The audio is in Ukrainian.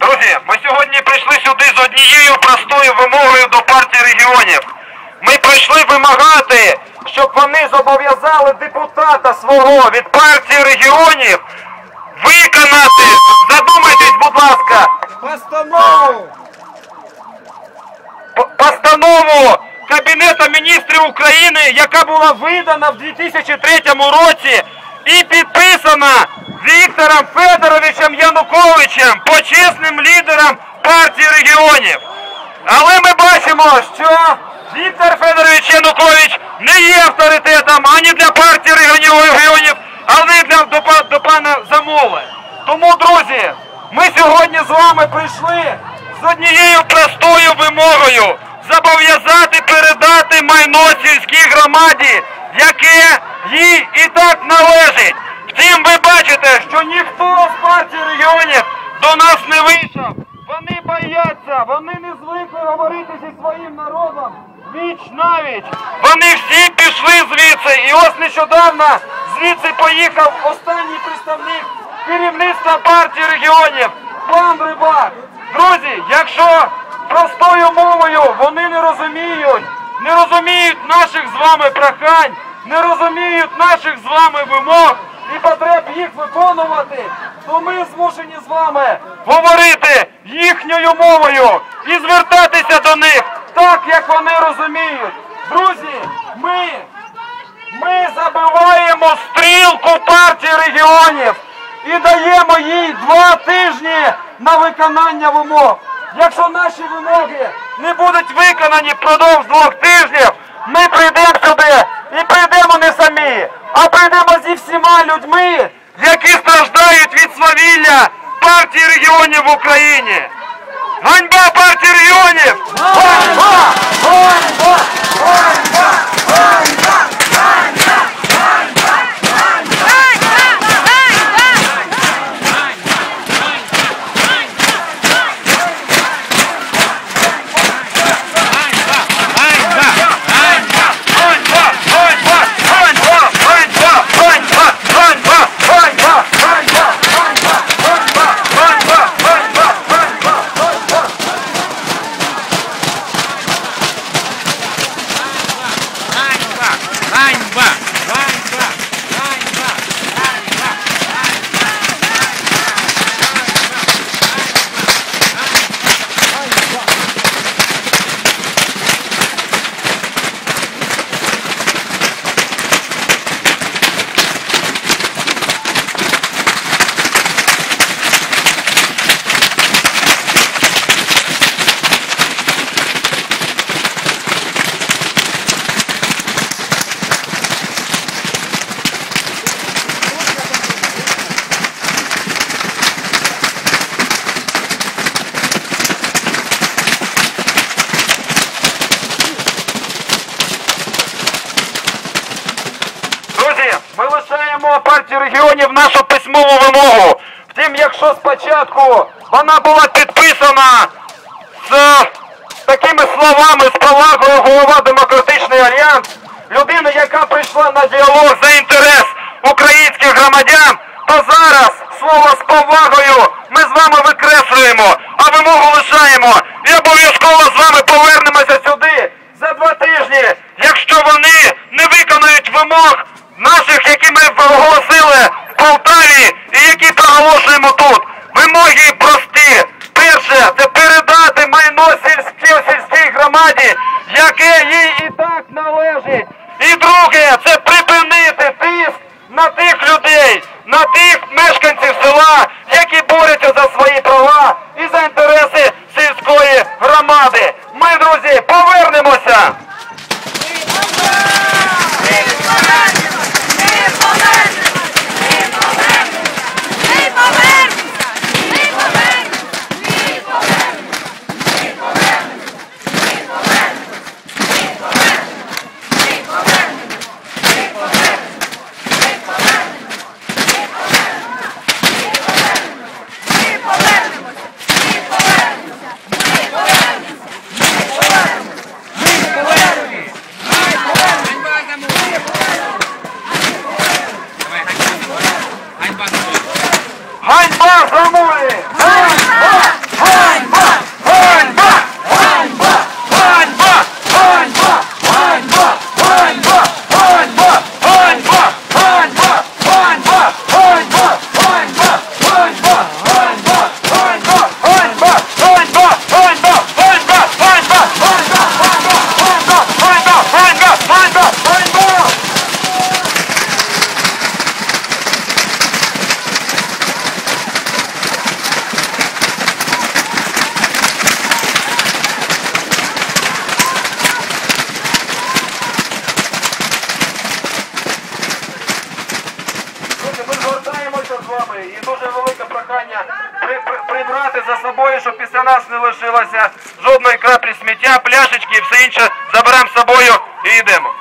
Друзі, ми сьогодні прийшли сюди з однією простою вимогою до партії регіонів. Ми прийшли вимагати, щоб вони зобов'язали депутата свого від партії регіонів виконати, задумайтесь, будь ласка, Постанову! постанову Кабінету міністрів України, яка була видана в 2003 році і підписана Віктором Федоровичем Януковичем, почесним лідером партії регіонів. Але ми бачимо, що Віктор Федорович Янукович не є авторитетом ані для партії регіонів, ані для до, до пана Замови. Тому, друзі, ми сьогодні з вами прийшли з однією простою вимогою зобов'язати передати майно сільській громаді, яке їй і так належить. Втім, ви бачите, що ніхто з партії регіонів до нас не вийшов. Вони бояться, вони не звикли говорити зі своїм народом віч навіч. Вони всі пішли звідси. І ось нещодавно звідси поїхав останній представник керівництва партії регіонів, пан Рибак. Друзі, якщо простою мовою вони не розуміють, не розуміють наших з вами прохань, не розуміють наших з вами вимог їх виконувати, то ми змушені з вами говорити їхньою мовою і звертатися до них так, як вони розуміють. Друзі, ми, ми забиваємо стрілку партії регіонів і даємо їй два тижні на виконання вимог. Якщо наші вимоги не будуть виконані впродовж двох тижнів, ми прийдемо сюди і прийдемо не самі, а прийдемо зі всіма людьми, які страждають від свавілля партії регіонів в Україні. Ганьба партії регіонів! Ганьба! Ганьба! Ганьба! Лишаємо регіонів нашу письмову вимогу. Втім, якщо спочатку вона була підписана з такими словами, з повагою голова Демократичний Альянс, людина, яка прийшла на діалог за інтерес українських громадян, то зараз слово з повагою ми з вами викреслюємо, а вимогу лишаємо. І обов'язково з вами повернемося сюди за два тижні, якщо вони Jaquei! Прохання при- при- прибрати за собою, щоб після нас не лишилося жодної краплі сміття, пляшечки і все інше заберемо з собою і йдемо.